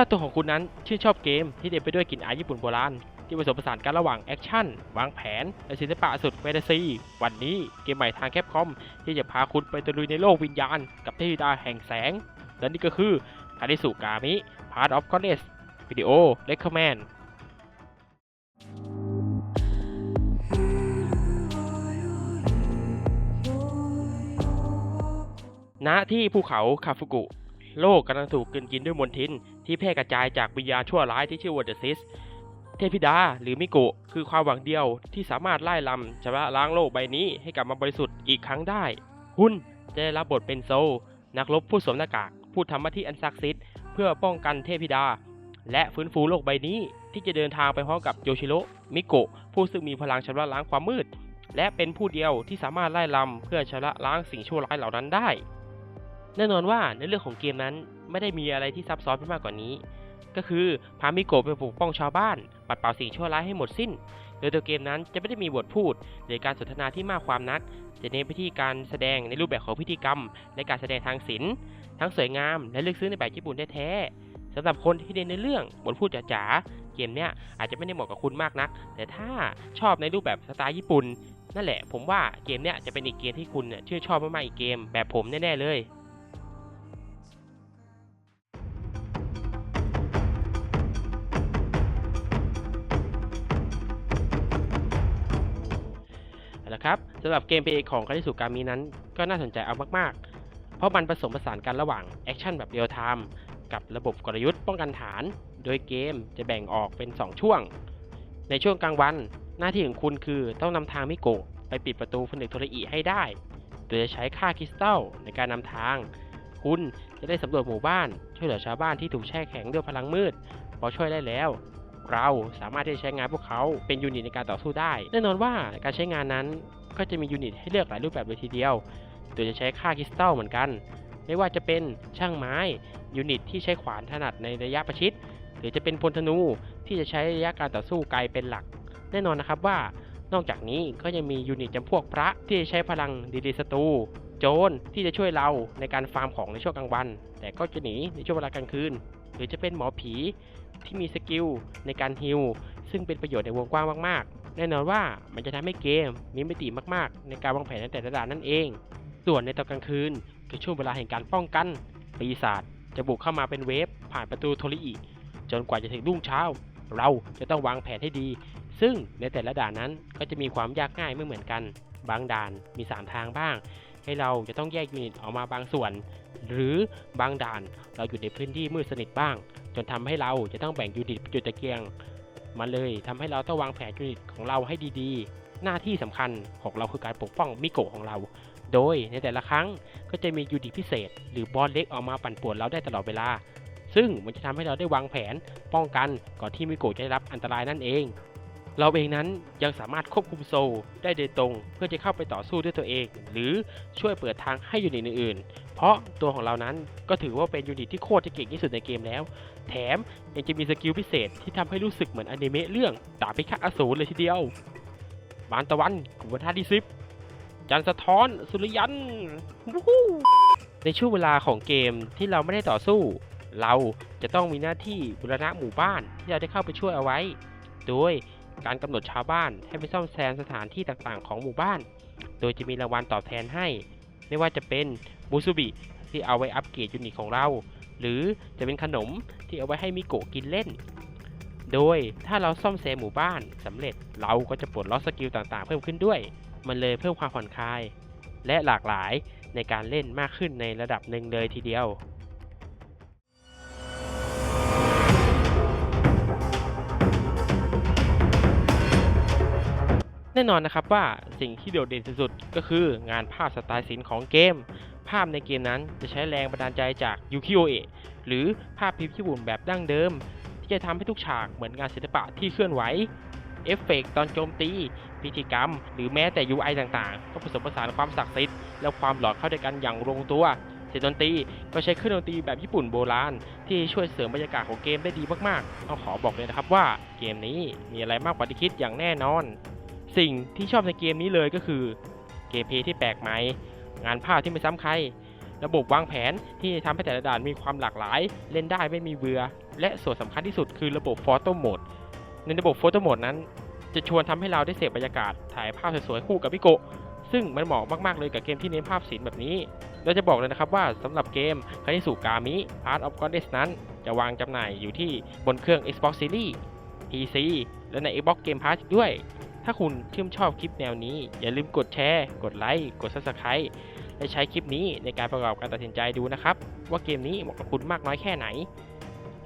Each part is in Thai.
ถ้าตัวของคุณนั้นชื่นชอบเกมที่เต็มไปด้วยกลิ่นอายญี่ปุ่นโบราณที่ผสมผสานกันระหว่างแอคชั่น วางแผน และศิลปะสุดแฟนตาซี วันนี้เกมใหม่ทางแคปคอม ที่จะพาคุณไปตะลุยในโลกวิญญาณ กับเทพธิดาแห่งแสง และนี่ก็คือคาริสุกามิ Part of Goddess วิดีโอ Recommend ณที่ภูเขาคาฟุกุ โลกกำลังถูกกลืนกินด้วยมลทิน ที่แพร่กระจายจากวิญญาณชั่วร้ายที่ชื่อว่าเดอะซิส เทพธิดาหรือมิโกะคือความหวังเดียวที่สามารถไล่ลำชำระล้างโลกใบนี้ให้กลับมาบริสุทธิ์อีกครั้งได้คุณจะได้รับบทเป็นโซ นักรบผู้สวมหน้ากากผู้ทำหน้าที่อันศักดิ์สิทธิ์เพื่อป้องกันเทพธิดา และฟื้นฟูโลกใบนี้ที่จะเดินทางไปพร้อมกับโยชิโร่มิโกะผู้ซึ่งมีพลังชำระล้างความมืด และเป็นผู้เดียวที่สามารถไล่ลำเพื่อชำระล้างสิ่งชั่วร้ายเหล่านั้นได้ แน่นอนว่าในเรื่องของเกมนั้นไม่ได้มีอะไรที่ซับซ้อนไปมากกว่านี้ ก็คือพามิโกะไปปกป้องชาวบ้าน ปัดเป่าสิ่งชั่วร้ายให้หมดสิ้น โดยตัวเกมนั้นจะไม่ได้มีบทพูด หรือการสนทนาที่มากความนัก จะเน้นไปที่การแสดงในรูปแบบของพิธีกรรม และการแสดงทางศิลป์ทั้งสวยงามและลึกซึ้งในแบบญี่ปุ่นแท้ๆสำหรับคนที่เน้นในเรื่องบทพูดจ๋าๆเกมเนี้ยอาจจะไม่ได้เหมาะกับคุณมากนัก แต่ถ้าชอบในรูปแบบสไตล์ญี่ปุ่นนั่นแหละ ผมว่าเกมเนี้ยจะเป็นอีกเกมที่คุณเนี่ยชื่นชอบมากๆอีกเกมแบบผมแน่ๆเลย ครับสำหรับเกมเพลย์ของคาริสุกามินั้น ก็น่าสนใจเอามากๆ เพราะมันผสมผสานกันระหว่างแอคชั่นแบบเรียลไทม์กับระบบกลยุทธ์ป้องกันฐาน โดยเกมจะแบ่งออกเป็น 2 ช่วง ในช่วงกลางวัน หน้าที่ของคุณคือต้องนำทางมิโกะไปปิดประตูผนึกโทรอิให้ได้ โดยจะใช้ค่าคริสตัลในการนำทาง คุณจะได้สำรวจหมู่บ้าน ช่วยเหลือชาวบ้านที่ถูกแช่แข็งด้วยพลังมืด พอช่วยได้แล้ว เรา สามารถที่จะใช้งานพวกเขาเป็นยูนิตในการต่อสู้ได้ แน่นอนว่าการใช้งานนั้นก็จะมียูนิตให้เลือกหลายรูปแบบเลยทีเดียว โดยจะใช้ค่าคริสตัลเหมือนกัน ไม่ว่าจะเป็นช่างไม้ยูนิตที่ใช้ขวานถนัดในระยะประชิด หรือจะเป็นพลธนูที่จะใช้ระยะการต่อสู้ไกลเป็นหลัก แน่นอนนะครับว่านอกจากนี้ก็ยังมียูนิตจำพวกพระที่จะใช้พลังดีดีศัตรูโจรที่จะช่วยเราในการฟาร์มของในช่วงกลางวัน แต่ก็จะหนีในช่วงเวลากลางคืน หรือจะเป็นหมอผี ที่มีสกิลในการฮิลซึ่งเป็นประโยชน์ในวงกว้างมากๆ แน่นอนว่ามันจะทำให้เกมมีมิติมากๆ ในการวางแผนในแต่ละด่านนั่นเอง ส่วนในตอนกลางคืนคือช่วงเวลาแห่งการป้องกัน ปีศาจจะบุกเข้ามาเป็นเวฟผ่านประตูโทริอิจนกว่าจะถึงรุ่งเช้า เราจะต้องวางแผนให้ดี ซึ่งในแต่ละด่านนั้นก็จะมีความยากง่ายไม่เหมือนกัน บางด่านมี 3 ทางบ้าง ให้เราจะต้องแยกยูนิตออกมาบางส่วน หรือบางด่านเราอยู่ในพื้นที่มืดสนิทบ้าง จนทำให้เราจะต้องแบ่งยูนิตจุดตะเกียง มาเลยทำให้เราต้องวางแผนยูนิตของเราให้ดีๆ หน้าที่สำคัญของเราคือการปกป้องมิโกะของเรา โดยในแต่ละครั้งก็จะมียูนิตพิเศษ หรือบอสเล็กออกมาปั่นป่วนเราได้ตลอดเวลา ซึ่งมันจะทำให้เราได้วางแผนป้องกันก่อนที่มิโกะจะได้รับอันตรายนั่นเอง เราเองนั้นยังสามารถควบคุมโซลได้โดยตรง เพื่อจะเข้าไปต่อสู้ด้วยตัวเอง หรือช่วยเปิดทางให้ยูนิตอื่นๆ เพราะตัวของเรานั้นก็ถือว่าเป็นยูนิตที่โคตรจะเก่งที่สุดในเกมแล้ว แถมยังจะมีสกิลพิเศษที่ทำให้รู้สึกเหมือนอนิเมะเรื่องดาบพิฆาตอสูรเลยทีเดียวบานตะวันกุบท่าที่สิบจันสะท้อนสุริยันในช่วงเวลาของเกมที่เราไม่ได้ต่อสู้ เราจะต้องมีหน้าที่บูรณะหมู่บ้านที่เราได้เข้าไปช่วยเอาไว้ โดย การกำหนดชาวบ้านให้ไปซ่อมแซมสถานที่ต่างๆ ของหมู่บ้าน โดยจะมีรางวัลตอบแทนให้ ไม่ว่าจะเป็นบูซูบิที่เอาไว้อัปเกรดยูนิตของเรา หรือจะเป็นขนมที่เอาไว้ให้มิโกะกินเล่น โดยถ้าเราซ่อมแซมหมู่บ้านสำเร็จเราก็จะปลดล็อกสกิลต่างๆ เพิ่มขึ้นด้วย มันเลยเพิ่มความผ่อนคลาย และหลากหลายในการเล่นมากขึ้นในระดับหนึ่งเลยทีเดียว แน่นอนนะครับว่าสิ่งที่โดดเด่นสุดก็คืองานภาพสไตล์ศิลป์ของเกม ภาพในเกมนั้นจะใช้แรงบันดาลใจจากยูคิโอเอะหรือภาพพิมพ์ญี่ปุ่นแบบดั้งเดิม ที่จะทำให้ทุกฉากเหมือนงานศิลปะที่เคลื่อนไหวเอฟเฟกต์ตอนโจมตี พิธีกรรม หรือแม้แต่ UI ต่างๆ ก็ผสมผสานความศักดิ์สิทธิ์และความหลอนเข้าด้วยกันอย่างลงตัวเสียงดนตรีก็ใช้เครื่องดนตรีแบบญี่ปุ่นโบราณ ที่ช่วยเสริมบรรยากาศของเกมได้ดีมากๆ ต้องขอบอกเลยนะครับว่าเกมนี้มีอะไรมากกว่าที่คิดอย่างแน่นอน สิ่งที่ชอบในเกมนี้เลยก็คือเกมเพย์ที่แปลกใหม่ งานภาพที่ไม่ซ้ำใคร ระบบวางแผนที่ทำให้แต่ละด่านมีความหลากหลาย เล่นได้ไม่มีเบื่อ และส่วนสำคัญที่สุดคือระบบ Photo Mode ในระบบ Photo Mode นั้น จะชวนทำให้เราได้เสพบรรยากาศ ถ่ายภาพสวยๆคู่กับพี่โกซึ่งมันเหมาะมากๆเลยกับเกมที่เน้นภาพสีแบบนี้ เราจะบอกเลยนะครับว่าสำหรับเกมคานิสุกามิ Art of Goddess นั้นจะวางจำหน่ายอยู่ที่บนเครื่อง Xbox Series PC และใน Xbox Game Pass ด้วย ถ้าคุณชื่นชอบคลิปแนวนี้ อย่าลืมกดแชร์ กดไลค์ กด Subscribe และใช้คลิปนี้ในการประกอบการตัดสินใจดูนะครับ ว่าเกมนี้เหมาะกับคุณมากน้อยแค่ไหน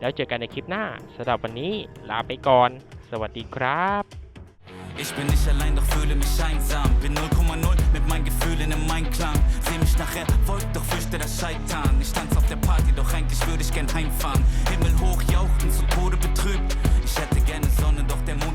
แล้วเจอกันในคลิปหน้าสำหรับวันนี้ลาไปก่อน สวัสดีครับ Ich bin nicht allein, doch fühle mich einsam. Bin 0,0 mit meinen Gefühlen im Einklang. Seh mich nachher, wollt doch fürchte das Scheitern. Ich tanz auf der Party, doch eigentlich würde ich gern heimfahren. Himmel hoch jauchzen, zu Tode betrübt. Ich hätte gerne Sonne, doch der Mond